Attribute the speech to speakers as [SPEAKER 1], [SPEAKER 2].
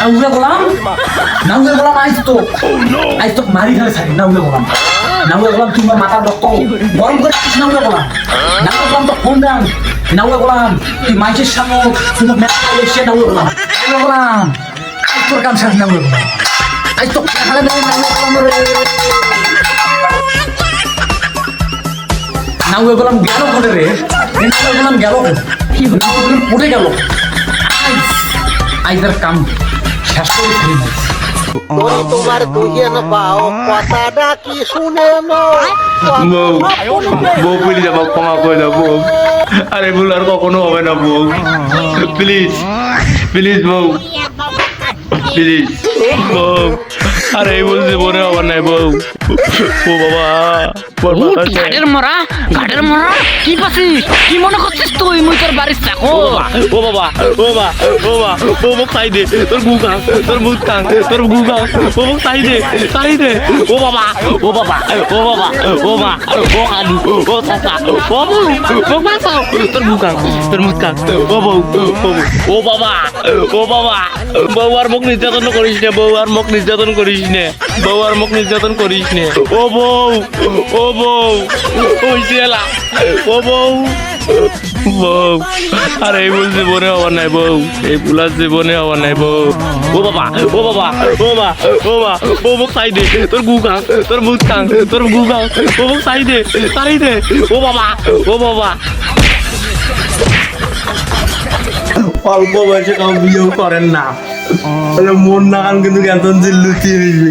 [SPEAKER 1] নাউরে গোলাম? নাউরে গোলাম, আইস তো। আইস তো, মারি ধরে ছাড়ি নাউরে গোলাম। নাউরে গোলাম তুমি মাথার রক্ত গরম করে দিস নাউরে গোলাম। নাউরে গোলাম তো ফোন দেন নাউরে গোলাম, তুই মাইসের সামনে তুমি ম্যাচ করে এসে নাউরে গোলাম। নাউরে গোলাম, আইস তোর কাম শেষ নাউরে গোলাম। আইস তো, খেলা দেবে নাউরে গোলাম রে। নাউরে গোলাম গেল কোটে রে। নাউরে গোলাম গেল নাউরে গোলাম পড়ে গেল। কাম।
[SPEAKER 2] তোমার দুইয়েন পাও কথাটা কি শুনে
[SPEAKER 3] বউ বউ প্লিজ আমাকে ক্ষমা করে দাও বউ। আরে ভুল আর কখনো হবে না বউ। প্লিজ প্লিজ বউ। প্লিজ বউ। আরে এই বলছে মনে হবে না বউ ও বাবা।
[SPEAKER 4] ঘাটের মরা ঘাটের মরা কি পাচ্ছিস কি মনে করছিস তুই মুই তোর বাড়ির চাকো
[SPEAKER 3] ও বাবা ও বাবা ও বাবা ও মুখ তাই দে তোর মুখ কাং তোর মুখ কাং তোর কাং ও মুখ তাই দে তাই দে ও বাবা ও বাবা ও বাবা ও মা ও আলু ও চাচা ও বউ ও বাঁচাও তোর কাং তোর মুখ কাং ও বউ ও বাবা ও বাবা বউ আর মুখ নির্যাতন করিস নে বউ আর মুখ নির্যাতন করিস নে। বউ আর মুখ নির্যাতন করিস নে। ও বউ ও বউ, ওই জেলা ও বউ বউ। আরে এই জীবনে হওয়ার নাই বউ। এই ভুল জীবনে হওয়ার নাই বউ। ও বাবা ও বাবা, ও মা ও মা, ও চাই দে। তোর গু কাং তোর মুখ কাং তোর গু কাং ও মুখ চাই দে চাই দে। ও বাবা ও বাবা। অল্প বয়সে কাউ বিয়েও করেন না। মন না কান কিন্তু জ্ঞান লুকিয়ে হইবে